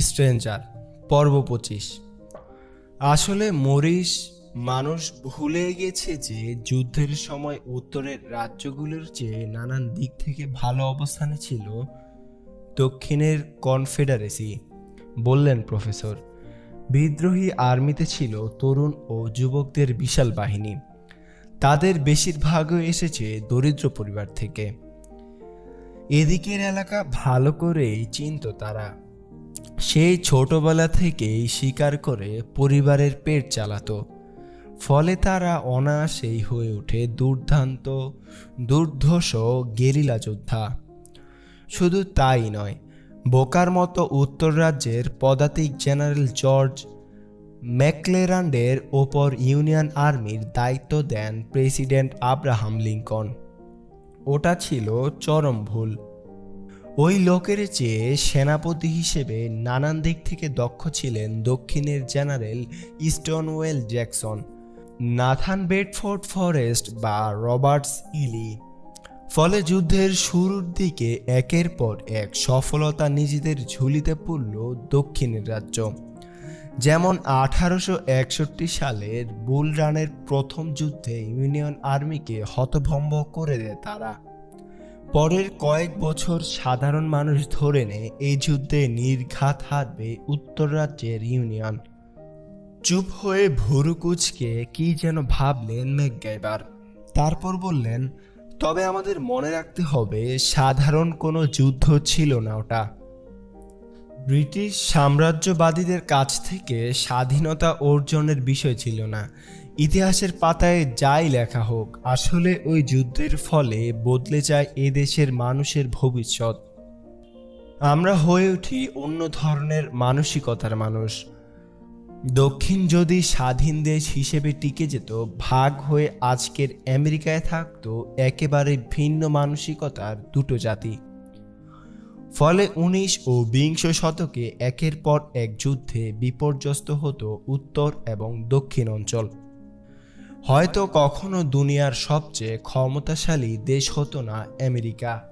Stranger, পর্ব পঁচিশ। আসলে মরিস মানুষ ভুলে গেছে যে যুদ্ধের সময় উত্তরের রাজ্যগুলোর চেয়ে নানান দিক থেকে ভালো অবস্থানে ছিল দক্ষিণের কনফেডারেসি, বললেন প্রফেসর। বিদ্রোহী আর্মিতে ছিল তরুণ ও যুবকদের বিশাল বাহিনী। তাদের বেশিরভাগই এসেছে দরিদ্র পরিবার থেকে। এদিকের এলাকা ভালো করেই চিনত তারা। সেই ছোটবেলা থেকেই শিকার করে পরিবারের পেট চালাতো। ফলে তারা অনায়াসেই হয়ে ওঠে দুর্দান্ত, দুর্ধর্ষ গেরিলা যোদ্ধা। শুধু তাই নয়, বোকার মতো উত্তর রাজ্যের পদাতিক জেনারেল জর্জ ম্যাকলেরান্ডের ওপর ইউনিয়ন আর্মির দায়িত্ব দেন প্রেসিডেন্ট আব্রাহাম লিঙ্কন। ওটা ছিল চরম ভুল। ওই লোকের চেয়ে সেনাপতি হিসেবে নানান দিক থেকে দক্ষ ছিলেন দক্ষিণের general Stonewall Jackson, Nathan Bedford Forrest বা রবার্টস ইলি। ফলে যুদ্ধের শুরুর দিকে একের পর এক সফলতা নিজেদের ঝুলিতে পড়ল দক্ষিণের রাজ্য। যেমন আঠারোশো একষট্টি সালের বুল রানের প্রথম যুদ্ধে ইউনিয়ন আর্মিকে হতভম্ব করে দেয় তারা। পরের কয়েক বছর সাধারণ মানুষ ধরে নেয় এই যুদ্ধে নির্ঘাত হারবে উত্তর রাজ্যের ইউনিয়ন। চুপ হয়ে ভুরু কুচকে কি যেন ভাবলেন ম্যাকগাইবার তারপর বললেন, তবে আমাদের মনে রাখতে হবে, সাধারণ কোনো যুদ্ধ ছিল না ওটা। ব্রিটিশ সাম্রাজ্যবাদীদের কাছ থেকে স্বাধীনতা অর্জনের বিষয় ছিল না। ইতিহাসের পাতায় যাই লেখা হোক, আসলে ওই যুদ্ধের ফলে বদলে যায় এদেশের মানুষের ভবিষ্যৎ। আমরা হয়ে উঠি অন্য ধরনের মানসিকতার মানুষ। দক্ষিণ যদি স্বাধীন দেশ হিসেবে টিকে যেত, ভাগ হয়ে আজকের আমেরিকায় থাকতো একেবারে ভিন্ন মানসিকতার দুটো জাতি। ফলে উনিশ ও বিংশ শতকে একের পর এক যুদ্ধে বিপর্যস্ত হতো উত্তর এবং দক্ষিণ অঞ্চল। হয়তো কখনো দুনিয়ার সবচেয়ে ক্ষমতাশালী দেশ হতো না আমেরিকা।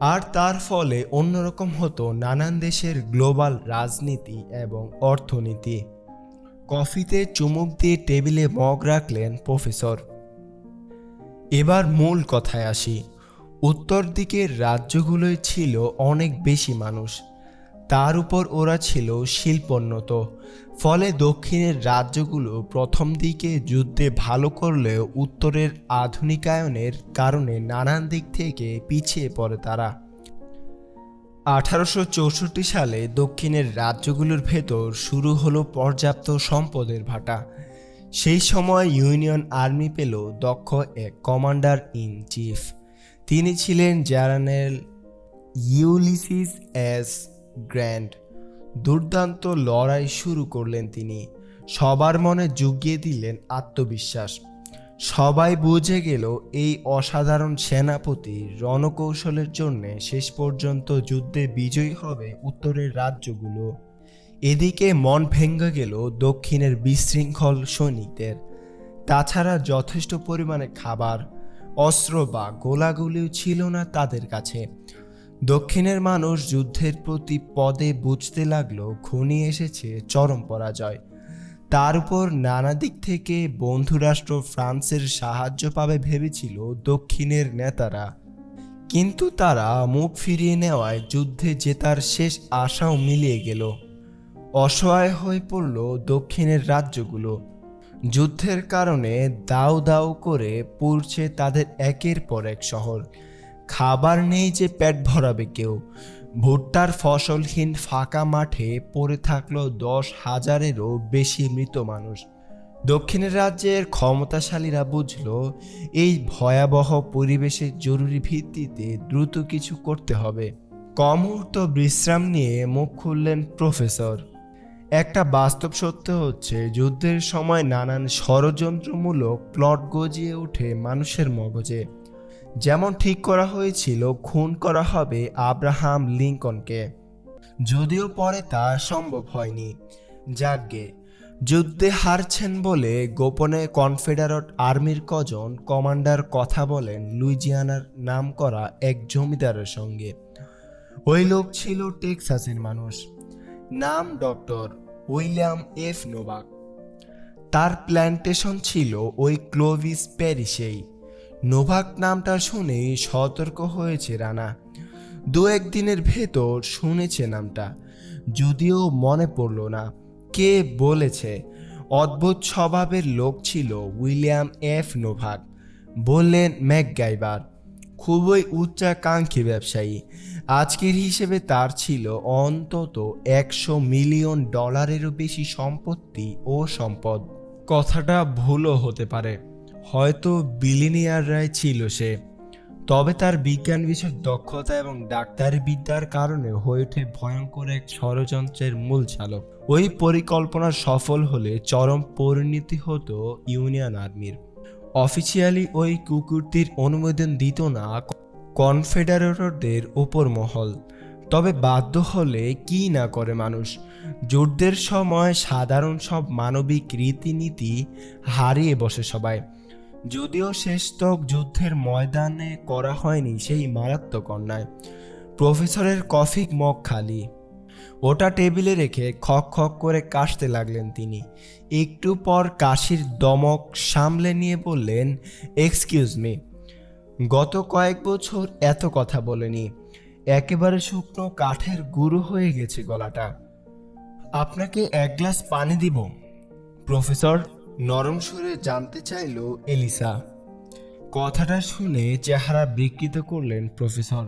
আর তার ফলে অন্যরকম হতো নানান দেশের গ্লোবাল রাজনীতি এবং অর্থনীতি। কফিতে চুমুক দিয়ে টেবিলে মগ রাখলেন প্রফেসর। এবার মূল কথায় আসি। উত্তর দিকের রাজ্যগুলোই ছিল অনেক বেশি মানুষ। তার উপর ওরা ছিল শিল্পোন্নত। ফলে দক্ষিণের রাজ্যগুলো প্রথম দিকে যুদ্ধে ভালো করলেও উত্তরের আধুনিকায়নের কারণে নানান দিক থেকে পিছিয়ে পড়ে তারা। আঠারোশো চৌষট্টি সালে দক্ষিণের রাজ্যগুলোর ভেতর শুরু হলো পর্যাপ্ত সম্পদের ভাটা। সেই সময় ইউনিয়ন আর্মি পেল দক্ষ এক কমান্ডার ইন চিফ। তিনি ছিলেন জেনারেল ইউলিসিস এস গ্র্যান্ড। দুর্দান্ত লড়াই শুরু করলেন তিনি। সবার মনে জুগিয়ে দিলেন আত্মবিশ্বাস। সবাই বুঝে গেল এই অসাধারণ সেনাপতি রণকৌশলের জন্য শেষ পর্যন্ত যুদ্ধে বিজয়ী হবে উত্তরের রাজ্যগুলো। এদিকে মন ভেঙে গেল দক্ষিণের বিশৃঙ্খল সৈনিকদের। তাছাড়া যথেষ্ট পরিমাণে খাবার, অস্ত্র বা গোলাগুলিও ছিল না তাদের কাছে। দক্ষিণের মানুষ যুদ্ধের প্রতি পদে বুঝতে লাগল ঘনিয়ে এসেছে চরম পরাজয়। তার উপর নানা দিক থেকে বন্ধুরাষ্ট্র ফ্রান্সের সাহায্য পাবে ভেবেছিল দক্ষিণের নেতারা। কিন্তু তারা মুখ ফিরিয়ে নেওয়ায় যুদ্ধে জেতার শেষ আশাও মিলিয়ে গেল। অসহায় হয়ে পড়ল দক্ষিণের রাজ্যগুলো। যুদ্ধের কারণে দাউ দাউ করে পুড়ছে তাদের একের পর এক শহর। খাবার নেই যে পেট ভরাবে কেউ। ভুট্টার ফসলহীন ফাঁকা মাঠে পড়ে থাকল দশ হাজারেরও বেশি মৃত মানুষ। দক্ষিণের রাজ্যের ক্ষমতাশালীরা বুঝল, এই ভয়াবহ পরিবেশের জরুরি ভিত্তিতে দ্রুত কিছু করতে হবে। কম মুহূর্ত বিশ্রাম নিয়ে মুখ খুললেন প্রফেসর। একটা বাস্তব সত্য হচ্ছে, যুদ্ধের সময় নানান ষড়যন্ত্রমূলক প্লট গজিয়ে ওঠে মানুষের মগজে। যেমন ঠিক করা হয়েছিল, খুন করা হবে আব্রাহাম লিঙ্কনকে। যদিও পরে তা সম্ভব হয়নি। যাকগে, যুদ্ধে হারছেন বলে গোপনে কনফেডারেট আর্মির কজন কমান্ডার কথা বলেন লুইজিয়ানার নাম করা এক জমিদারের সঙ্গে। ওই লোক ছিল টেক্সাসের মানুষ। নাম ডক্টর উইলিয়াম এফ নোবাক। তার প্ল্যান্টেশন ছিল ওই ক্লোভিস প্যারিসেই। নোভাক নামটা শুনেই সতর্ক হয়েছে রানা। দু একদিনের ভেতর শুনেছে নামটা। যদিও মনে পড়ল না, কে বলেছে। অদ্ভুত স্বভাবের লোক ছিল উইলিয়াম এফ নোভাক, বললেন ম্যাকগাইবার খুবই উচ্চাকাঙ্ক্ষী ব্যবসায়ী। আজকের হিসেবে তার ছিল অন্তত একশো মিলিয়ন ডলারেরও বেশি সম্পত্তি ও সম্পদ। কথাটা ভুলও হতে পারে। হয়তো বিলিনিয়াররাই ছিল সে। তবে তার বিজ্ঞান বিষয়ক দক্ষতা এবং ডাক্তারি বিদ্যার কারণে হয়ে ওঠে ভয়ঙ্কর এক ষড়যন্ত্রের মূল চালক। ওই পরিকল্পনা সফল হলে চরম পরিণতি হতো ইউনিয়ন আর্মির। অফিসিয়ালি ওই কুকুরটির অনুমোদন দিত না কনফেডারেটরদের ওপর মহল। তবে বাধ্য হলে কি না করে মানুষ? যুদ্ধের সময় সাধারণ সব মানবিক রীতিনীতি হারিয়ে বসে সবাই। যদিও শেষতক যুদ্ধের ময়দানে করা হয়নি সেই মারাত্মক অন্যায়। প্রফেসরের কফিক মগ খালি। ওটা টেবিলে রেখে খক খক করে কাশতে লাগলেন তিনি। একটু পর কাশির দমক সামলে নিয়ে বললেন এক্সকিউজ মি গত কয়েক বছর এত কথা বলেনি। একেবারে শুকনো কাঠের গুঁড়ো হয়ে গেছে গলাটা। আপনাকে এক গ্লাস পানি দিব, প্রফেসর। নরম সুরে জানতে চাইল এলিসা। কথাটা শুনে চেহারা বিকৃত করলেন প্রফেসর।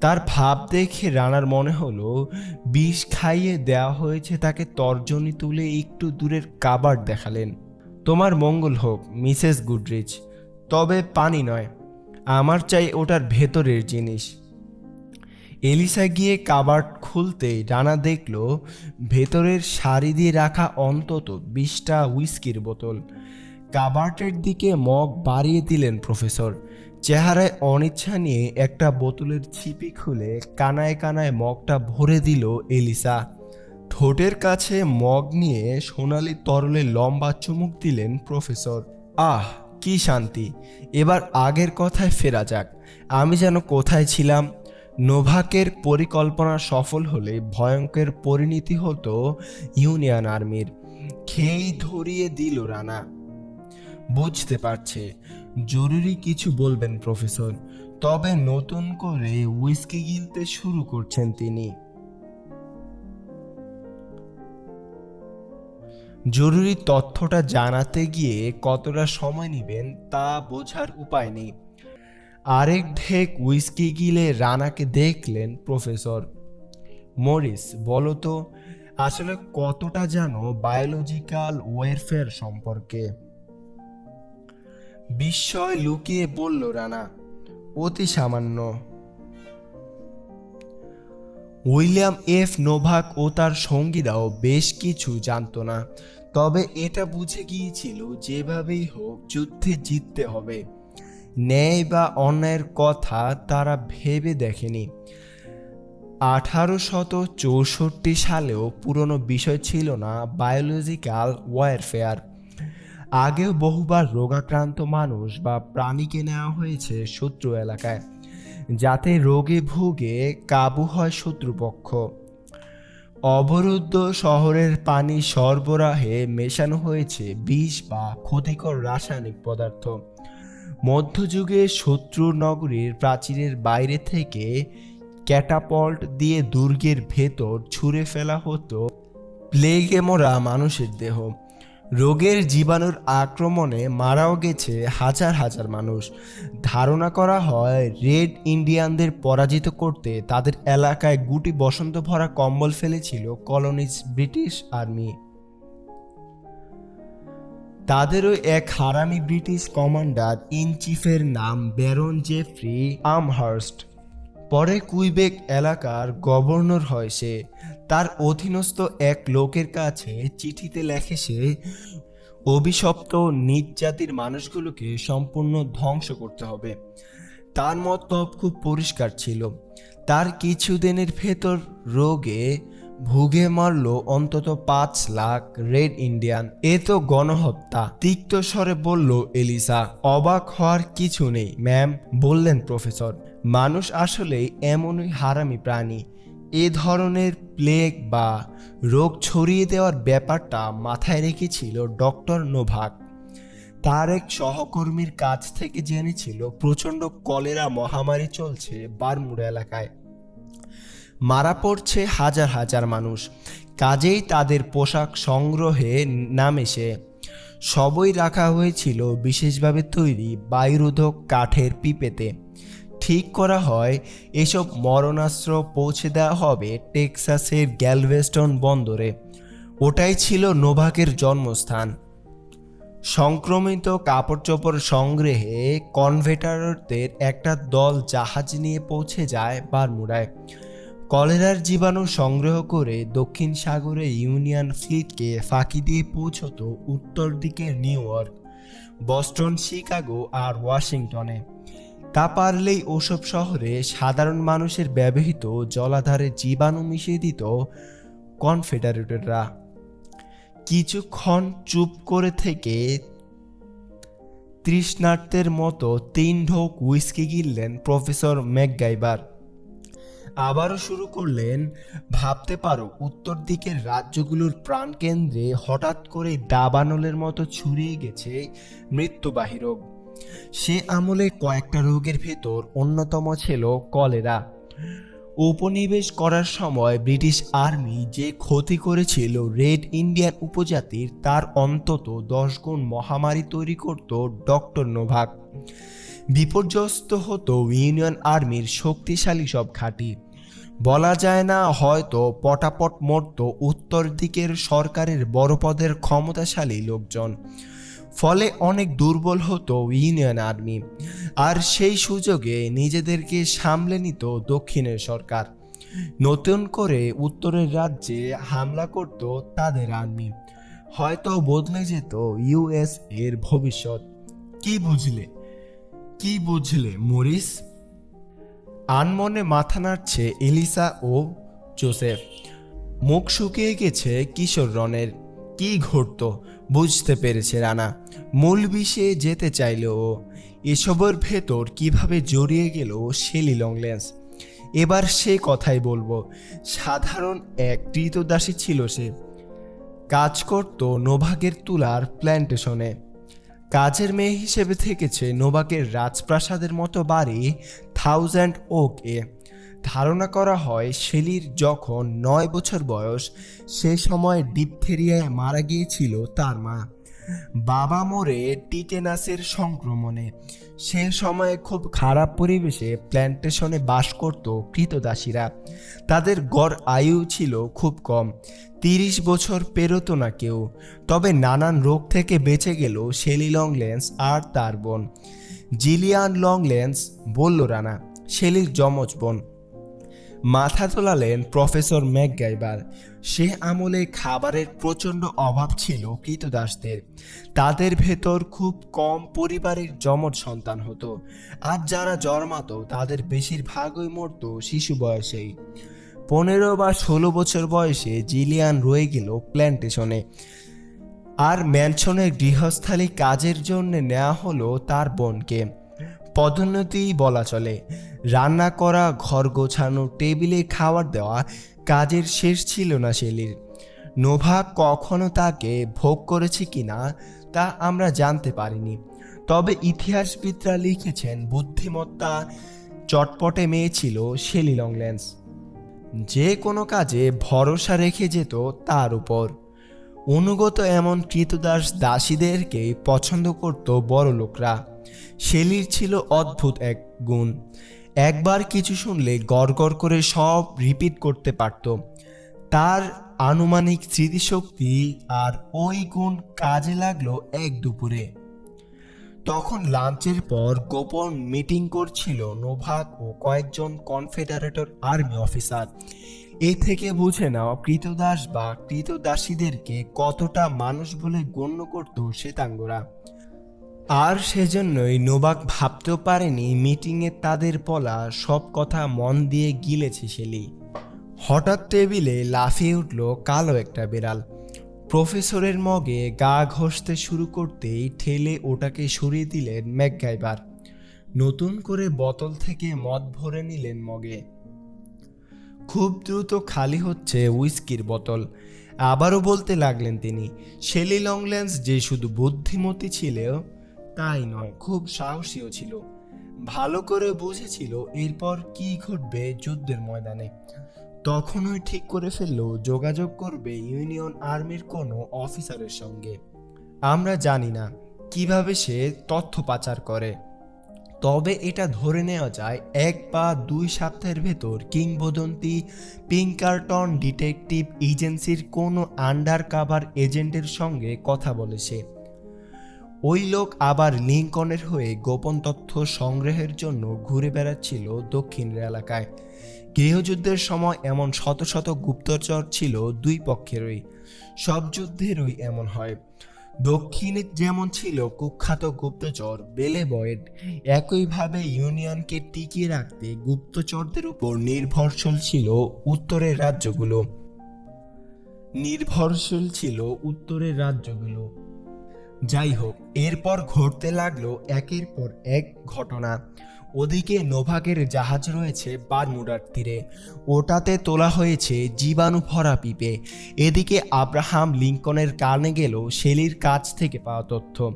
তার ভাব দেখে রানার মনে হলো, বিষ খাইয়ে দেওয়া হয়েছে তাকে তর্জনী তুলে একটু দূরের কাবার দেখালেন। তোমার মঙ্গল হোক, মিসেস গুডরিচ, তবে পানি নয়। আমার চাই ওটার ভেতরের জিনিস। এলিসা গিয়ে কাবার্ড খুলতে ডানা দেখল ভেতরের সারি দিয়ে রাখা অন্তত বিশটা হুইস্কির বোতল। কাবার্টের দিকে মগ বাড়িয়ে দিলেন প্রফেসর। চেহারায় অনিচ্ছা নিয়ে একটা বোতলের ছিপি খুলে কানায় কানায় মগটা ভরে দিল এলিসা। ঠোঁটের কাছে মগ নিয়ে সোনালি তরলে লম্বা চুমুক দিলেন প্রফেসর। আহ, কি শান্তি। এবার আগের কথায় ফেরা যাক। আমি যেন কোথায় ছিলাম? নোভাকের পরিকল্পনা সফল হলে ভয়ঙ্কর পরিণতি হতো ইউনিয়ন আর্মির। খেই ধরিয়ে দিল রানা। বুঝতে পারছে, জরুরি কিছু বলবেন প্রফেসর। তবে নতুন করে উইস্কি গিলতে শুরু করছেন তিনি। জরুরি তথ্যটা জানাতে গিয়ে কতটা সময় নেবেন তা বোঝার উপায় নেই। আরেক ঢেক উইস্কি গিলে রানাকে দেখলেন প্রফেসর মরিস, বলো তো, আসলে কতটা জানো বায়োলজিক্যাল ওয়েরফেয়ার সম্পর্কে? বিস্ময় লুকিয়ে বলল, রানা, অতি সামান্য। উইলিয়াম এফ নোভাক ও তার সঙ্গীরাও বেশ কিছু জানতো না, তবে এটা বুঝে গিয়েছিল যেভাবেই হোক যুদ্ধে জিততে হবে। ন্যায় বা অন্যায়ের কথা তারা ভেবে দেখেনি। আঠারো শত চৌষট্টি সালেও পুরনো বিষয় ছিল না বায়োলজিক্যাল ওয়ারফেয়ার আগেও বহুবার রোগাক্রান্ত মানুষ বা প্রাণীকে নেওয়া হয়েছে শত্রু এলাকায়, যাতে রোগে ভুগে কাবু হয় শত্রুপক্ষ। অবরুদ্ধ শহরের পানি সরবরাহে মেশানো হয়েছে বিষ বা ক্ষতিকর রাসায়নিক পদার্থ। মধ্যযুগে শত্রু নগরীর প্রাচীরের বাইরে থেকে ক্যাটাপল্ট দিয়ে দুর্গের ভেতর ছুঁড়ে ফেলা হতো প্লেগে মরা মানুষের দেহ। রোগের জীবাণুর আক্রমণে মারাও গেছে হাজার হাজার মানুষ। ধারণা করা হয়, রেড ইন্ডিয়ানদের পরাজিত করতে তাদের এলাকায় গুটি বসন্ত ভরা কম্বল ফেলেছিল কলোনিজ ব্রিটিশ আর্মি। তাদেরও এক হারামি ব্রিটিশ কমান্ডার ইন চিফের নাম ব্যারন জেফ্রি আমহার্স্ট। পরে কুইবেক এলাকার গভর্নর হয় সে। তার অধীনস্থ এক লোকের কাছে চিঠিতে লেখে সে, অভিশপ্ত নিজ জাতির মানুষগুলোকে সম্পূর্ণ ধ্বংস করতে হবে। তার মতলব খুব পরিষ্কার ছিল। তার কিছুদিনের ভেতর রোগে ভুগে মারল অন্তত পাঁচ লাখ রেড ইন্ডিয়ান। এ তো গণহত্যা, তিক্ত স্বরে বলল এলিসা। অবাক হওয়ার কিছু নেই, ম্যাম, বললেন প্রফেসর। মানুষ আসলেই এমনই হারামি প্রাণী। এ ধরনের প্লেগ বা রোগ ছড়িয়ে দেওয়ার ব্যাপারটা মাথায় রেখেছিল ডক্টর নোভাক। তার এক সহকর্মীর কাছ থেকে জেনেছিল, প্রচণ্ড কলেরা মহামারী চলছে বারমুড়া এলাকায়। মারা পড়ছে হাজার হাজার মানুষ। কাজেই তাদের পোশাক সংগ্রহে নামে সে সবই রাখা হয়েছিল বিশেষভাবে তৈরি বায়ুরোধক কাঠের পিপেতে। ঠিক করা হয়, এসব মরণাস্ত্র পৌঁছে দেওয়া হবে টেক্সাসের গ্যালভেস্টন বন্দরে। ওটাই ছিল নোভাকের জন্মস্থান। সংক্রমিত কাপড় চোপড় সংগ্রহে কনভেটারদের একটা দল জাহাজ নিয়ে পৌঁছে যায় বারমুডায়। কলেরার জীবাণু সংগ্রহ করে দক্ষিণ সাগরে ইউনিয়ন ফ্লিটকে ফাঁকি দিয়ে পৌঁছত উত্তর দিকে নিউ ইয়র্ক, বস্টন, শিকাগো আর ওয়াশিংটনে। তা পারলেই ওসব শহরে সাধারণ মানুষের ব্যবহৃত জলাধারে জীবাণু মিশিয়ে দিত কনফেডারেটররা। কিছুক্ষণ চুপ করে থেকে তৃষ্ণার্তের মতো তিন ঢোক হুইস্কি গিললেন প্রফেসর ম্যাকগাইবার। আবারও শুরু করলেন। ভাবতে পারো, উত্তর দিকের রাজ্যগুলোর প্রাণকেন্দ্রে হঠাৎ করে দাবানলের মতো ছড়িয়ে গেছে মৃত্যুবাহী রোগ। সে আমলে কয়েকটা রোগের ভেতর অন্যতম ছিল কলেরা। উপনিবেশ করার সময় ব্রিটিশ আর্মি যে ক্ষতি করেছিল রেড ইন্ডিয়ান উপজাতির, তার অন্তত দশ গুণ মহামারী তৈরি করত ডক্টর নোভাক। বিপর্যস্ত হতো ইউনিয়ন আর্মির শক্তিশালী সব ঘাঁটি। বলা যায় না হয়তো পটাপট মরত উত্তর দিকের সরকারের বড় পদের ক্ষমতাশালী লোকজন। ফলে অনেক দুর্বল হতো ইউনিয়ন আর্মি। আর সেই সুযোগে নিজেদেরকে সামলে নিত দক্ষিণের সরকার। নতুন করে উত্তরের রাজ্যে হামলা করত তাদের আর্মি। হয়তো বদলে যেত ইউএস এর ভবিষ্যৎ। কি বুঝলে? কি বুঝলে, মরিস? আনমনে মাথা নাড়ছে এলিসা ও জোসেফ। মুখ শুকিয়ে গেছে কিশোর রনের কি ঘটত বুঝতে পেরেছে রানা। মূল বিষয়ে যেতে চাইল ও। এসবের ভেতর কীভাবে জড়িয়ে গেল শেলি লংলেন্স এবার সে কথাই বলব, সাধারণ এক কৃতদাসী ছিল সে। কাজ করত নোভাগের তুলার প্ল্যান্টেশনে। কাজের মেয়ে হিসেবে থেকেছে নোভাগের রাজপ্রাসাদের মতো বাড়ি থাউজ্যান্ড ওকে। ধারণা করা হয় শেলির যখন নয় বছর বয়স, সে সময় ডিপথেরিয়ায় মারা গিয়েছিল তার মা। বাবা মরে টিটেনাসের সংক্রমণে। সে সময়ে খুব খারাপ পরিবেশে প্ল্যান্টেশনে বাস করত কৃতদাসীরা। তাদের গড় আয়ু ছিল খুব কম। তিরিশ বছর পেরোতো না কেউ, তবে নানান রোগ থেকে বেঁচে গেল শেলি লংলেন্স আর তার বোন। জিলিয়ান লংলেন্স বলল, রানা, শেলির যমজ বোন। মাথা তোলালেন প্রফেসর ম্যাকগাইবার। সে আমলে খাবারের প্রচণ্ড অভাব ছিল কৃতদাসদের। তাদের ভেতর খুব কম পরিবারের যমজ সন্তান হতো। আর যারা জন্মাতো, তাদের বেশিরভাগই মরতো শিশু বয়সেই। পনেরো বা ষোলো বছর বয়সে জিলিয়ান রয়ে গেল প্ল্যান্টেশনে। আর ম্যানশনের গৃহস্থালী কাজের জন্য নেওয়া হলো তার বোনকে। পদোন্নতিই বলা চলে। রান্না করা, ঘর গোছানো, টেবিলে খাবার দেওয়া কাজের শেষ ছিল না শেলির। নোভা কখনো তাকে ভোগ করেছে কিনা তা আমরা জানতে পারিনি। তবে ইতিহাসবিদরা লিখেছেন, বুদ্ধিমত্তা চটপটে মেয়ে ছিল শেলি লংল্যান্স যে কোনো কাজে ভরসা রেখে যেত তার উপর। অনুগত এমন কৃতদাস দাসীদেরকে পছন্দ করত বড় লোকরা। শেলির ছিল অদ্ভুত এক গুণ। একবার কিছু শুনলে গড় করে সব রিপিট করতে পারত। তার আনুমানিক স্মৃতিশক্তি আর ওই গুণ কাজে লাগল এক দুপুরে। তখন লাঞ্চের পর গোপন মিটিং করছিল নোভাক ও কয়েকজন কনফেডারেটর আর্মি অফিসার। এ থেকে বুঝে নাও কৃতদাস বা কৃতদাসীদেরকে কতটা মানুষ বলে গণ্য করত শ্বেতাঙ্গরা। আর সেজন্যই নোবাক ভাবতেও পারেনি মিটিংয়ে তাদের বলা সব কথা মন দিয়ে গিলেছে শেলি হঠাৎ টেবিলে লাফিয়ে উঠল কালো একটা বিড়াল। প্রফেসরের মগে গা ঘষতে শুরু করতেই ঠেলে ওটাকে সরিয়ে দিলেন ম্যাকগাইবার। নতুন করে বোতল থেকে মদ ভরে নিলেন মগে। খুব দ্রুত খালি হচ্ছে উইস্কির বোতল। আবারও বলতে লাগলেন তিনি, শেলি লংল্যান্স যে শুধু বুদ্ধিমতী ছিল, তাই নয়, খুব সাহসীও ছিল। ভালো করে বুঝেছিল এরপর কি ঘটবে যুদ্ধের ময়দানে। তখনই ঠিক করে ফেলল, যোগাযোগ করবে ইউনিয়ন আর্মির কোনো অফিসারের সঙ্গে। আমরা জানি না কীভাবে সে তথ্য পাচার করে। তবে এটা ধরে নেওয়া যায়, এক বা দুই সপ্তাহের ভেতর কিংবদন্তি পিঙ্কারটন ডিটেকটিভ এজেন্সির কোনো আন্ডার কাভার এজেন্টের সঙ্গে কথা বলেছে ওই লোক আবার লিঙ্কনের হয়ে গোপন তথ্য সংগ্রহের জন্য ঘুরে বেড়াচ্ছিল দক্ষিণের এলাকায়। গৃহযুদ্ধের সময় এমন শত শত গুপ্তচর ছিল দুই পক্ষেরই। সব যুদ্ধেরই এমন হয়। দক্ষিণে যেমন ছিল কুখ্যাত গুপ্তচর, বেলে বয়েড, একইভাবে ইউনিয়নকে টিকিয়ে রাখতে গুপ্তচরদের উপর নির্ভরশীল ছিল উত্তরের রাজ্যগুলো। নির্ভরশীল ছিল উত্তরের রাজ্যগুলো। যাই হোক, এরপর ঘটতে লাগল একের পর এক ঘটনা। ওদিকে নোভাকের জাহাজ রয়েছে বারমুডার তীরে। ওটাতে তোলা হয়েছে জীবাণু ভরা পিপে। এদিকে আব্রাহাম লিঙ্কনের কানে গেল শেলির কাছ থেকে পাওয়া তথ্য।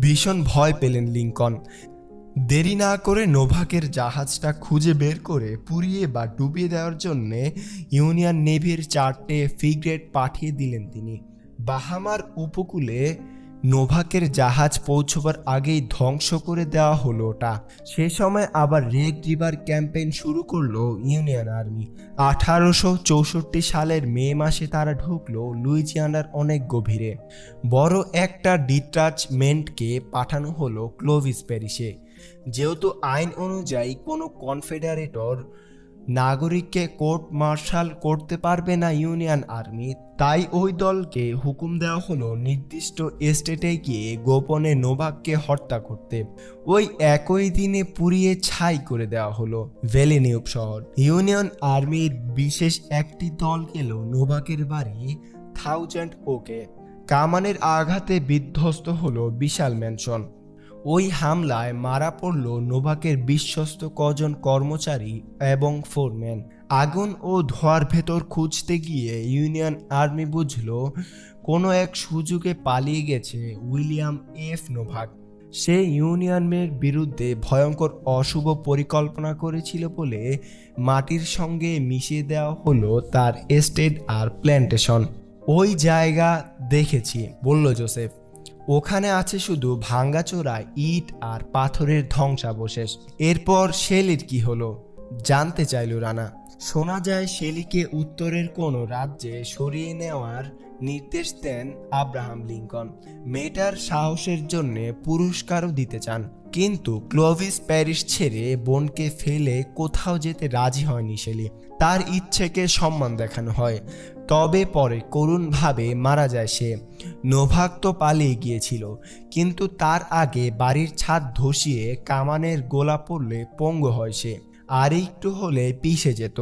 ভীষণ ভয় পেলেন লিঙ্কন। দেরি না করে নোভাকের জাহাজটা খুঁজে বের করে পুড়িয়ে বা ডুবিয়ে দেওয়ার জন্যে ইউনিয়ন নেভির চারটে ফ্রিগেট পাঠিয়ে দিলেন তিনি। বাহামার উপকূলে নোভাকের জাহাজ পৌঁছবার আগেই ধ্বংস করে দেওয়া হলো ওটা। সে সময় আবার রেড রিভার ক্যাম্পেইন শুরু করল ইউনিয়ন আর্মি। আঠারোশো চৌষট্টি সালের মে মাসে তারা ঢুকলো লুইজিয়ানার অনেক গভীরে। বড় একটা ডিটাচমেন্টকে পাঠানো হলো ক্লোভিস প্যারিসে। যেহেতু আইন অনুযায়ী কোনো কনফেডারেটর নাগরিককে কোর্ট মার্শাল করতে পারবে না ইউনিয়ন আর্মি। তাই ওই দলকে হুকুম দেওয়া হলো নির্দিষ্ট এস্টেটে গিয়ে গোপনে নোভাককে হত্যা করতে। ওই একই দিনে পুড়িয়ে ছাই করে দেওয়া হলো ভেলেনিউব শহর। ইউনিয়ন আর্মির বিশেষ একটি দল গেল নোভাকের বাড়ি থাউজেন্ড ওকে। কামানের আঘাতে বিধ্বস্ত হলো বিশাল ম্যানশন ওই হামলায় মারা পড়ল নোভাকের বিশ্বস্ত কজন কর্মচারী এবং ফোরম্যান। আগুন ও ধোয়ার ভেতর খুঁজতে গিয়ে ইউনিয়ন আর্মি বুঝল, কোনো এক সুযোগে পালিয়ে গেছে উইলিয়াম এফ. নোভাক। সে ইউনিয়নের বিরুদ্ধে ভয়ঙ্কর অশুভ পরিকল্পনা করেছিল বলে মাটির সঙ্গে মিশিয়ে দেওয়া হলো তার এস্টেট আর প্ল্যান্টেশন। ওই জায়গা দেখেছি, বলল জোসেফ। ওখানে আছে শুধু ভাঙ্গাচোরা, ইট আর পাথরের ধ্বংসাবশেষ। এরপর শেলির কি হলো? জানতে চাইল রানা। শোনা যায় শেলিকে উত্তরের কোনো রাজ্যে সরিয়ে নেওয়ার নির্দেশ দেন আব্রাহাম লিঙ্কন। মেয়েটার সাহসের জন্যে পুরস্কারও দিতে চান। কিন্তু ক্লোভিস প্যারিস ছেড়ে বোনকে ফেলে কোথাও যেতে রাজি হয়নি শেলি। তার ইচ্ছেকে সম্মান দেখানো হয়। তবে পরে করুণভাবে মারা যায় সে। নোভাক তো পালিয়ে গিয়েছিল, কিন্তু তার আগে বাড়ির ছাদ ধসিয়ে কামানের গোলা পড়লে পঙ্গু হয় সে। আর একটু হলে পিষে যেত।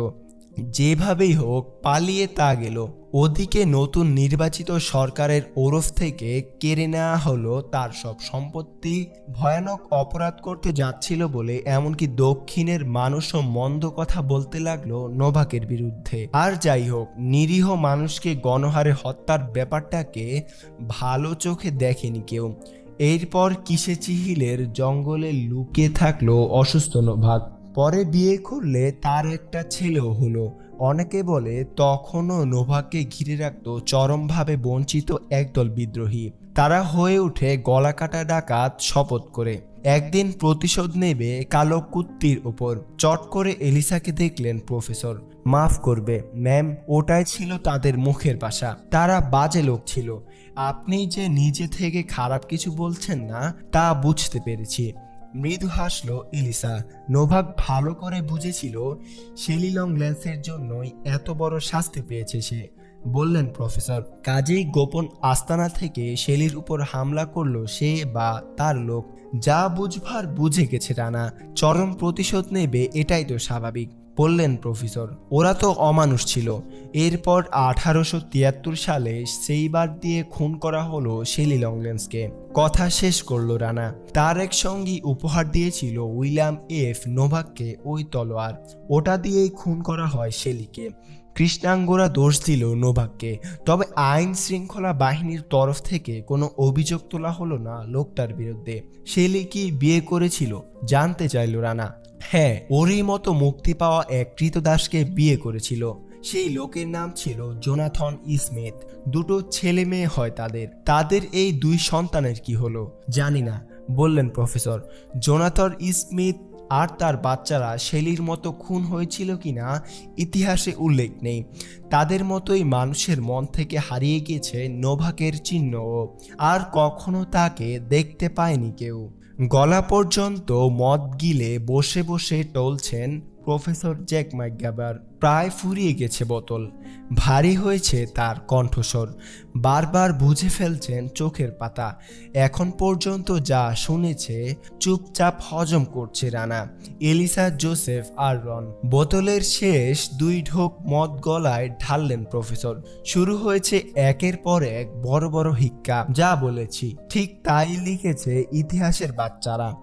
যেভাবেই হোক পালিয়ে তা গেল। ওদিকে নতুন নির্বাচিত সরকারের ওরফ থেকে কেড়ে নেওয়া হলো তার সব সম্পত্তি। ভয়ানক অপরাধ করতে যাচ্ছিল বলে এমনকি দক্ষিণের মানুষও মন্দ কথা বলতে লাগল নোভাকের বিরুদ্ধে। আর যাই হোক, নিরীহ মানুষকে গণহারে হত্যার ব্যাপারটাকে ভালো চোখে দেখেনি কেউ। এরপর কিসে চিহিলের জঙ্গলে লুকিয়ে থাকল অসুস্থ নোভাক পরে বিয়ে করলে তার একটা ছেলেও হলো। অনেকে বলে তখনও নোভাকে ঘিরে রাখত চরমভাবে বঞ্চিত একদল বিদ্রোহী। তারা হয়ে ওঠে গলাকাটা ডাকাত শপথ করে। একদিন প্রতিশোধ নেবে কালো কুত্তির ওপর। চট করে এলিসাকে দেখলেন প্রফেসর। মাফ করবে, ম্যাম, ওটাই ছিল তাদের মুখের ভাষা। তারা বাজে লোক ছিল। আপনি যে নিজে থেকে খারাপ কিছু বলছেন না, তা বুঝতে পেরেছি। মৃদু হাসলো ইলিসা। নোভাক ভালো করে বুঝেছিল শেলি লং ল্যান্সের জন্যই এত বড় শাস্তি পেয়েছে সে। বললেন প্রফেসর, কাজেই গোপন আস্তানা থেকে শেলির উপর হামলা করল সে বা তার লোক। যা বুঝবার বুঝে গেছে রানা, চরম প্রতিশোধ নেবে এটাই তো স্বাভাবিক। বললেন, প্রফেসর, ওরা তো অমানুষ ছিল। এরপর আঠারোশো তিয়াত্তর সালে সেইবার দিয়ে খুন করা হলো শেলি লংলেন্সকে। কথা শেষ করল রানা। তার এক সঙ্গী উপহার দিয়েছিল উইলিয়াম এফ. নোভাককে ওই তলোয়ার। ওটা দিয়েই খুন করা হয় শেলিকে কৃষ্ণাঙ্গরা দোষ দিল নোভাককে। তবে আইন শৃঙ্খলা বাহিনীর তরফ থেকে কোনো অভিযোগ তোলা হলো না লোকটার বিরুদ্ধে। শেলি কি বিয়ে করেছিল জানতে চাইল রানা। হ্যাঁ ওরই মতো মুক্তি পাওয়া এক কৃতদাসকে বিয়ে করেছিল। সেই লোকের নাম ছিল জোনাথন স্মিথ। দুটো ছেলে মেয়ে হয় তাদের। তাদের এই দুই সন্তানের কি হলো? জানি না, বললেন প্রফেসর। জোনাথন স্মিথ আর তার বাচ্চারা শেলির মতো খুন হয়েছিল কিনা ইতিহাসে উল্লেখ নেই। তাদের মতোই মানুষের মন থেকে হারিয়ে গিয়েছে নোভাকের চিহ্ন আর কখনো তাকে দেখতে পায়নি কেউ। গলা পর্যন্ত মদ গিলে বসে বসে টলছেন প্রফেসর জ্যাক ম্যাকগ্যাবার প্রায় ফুরিয়ে গেছে বোতল। ভারী হয়েছে তার কণ্ঠস্বর। বারবার বুঝে ফেলছেন চোখের পাতা। এখন পর্যন্ত যা শুনেছে চুপচাপ হজম করছে রানা, এলিসা, জোসেফ আর রন। বোতলের শেষ দুই ঢোক মদ গলায় ঢাললেন প্রফেসর। শুরু হয়েছে একের পর এক বড় বড় হিক্কা। যা বলেছি, ঠিক তাই লিখেছে ইতিহাসের বাচ্চারা।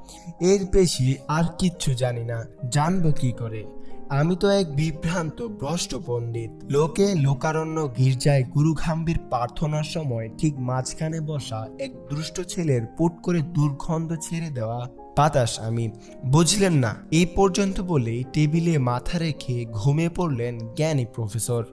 এর বেশি আর কিচ্ছু জানি না। জানব কি করে? আমি তো এক বিভ্রান্ত, ভ্রষ্ট পণ্ডিত। লোকে লোকারণ্য গির্জায় গুরু ঘাম্বির প্রার্থনার সময় ঠিক মাঝখানে বসা এক দুষ্ট ছেলের পুট করে দুর্গন্ধ ছেড়ে দেওয়া বাতাস আমি। বুঝলেন না, এই পর্যন্ত বলেই টেবিলে মাথা রেখে ঘুমে পড়লেন জ্ঞানী প্রফেসর।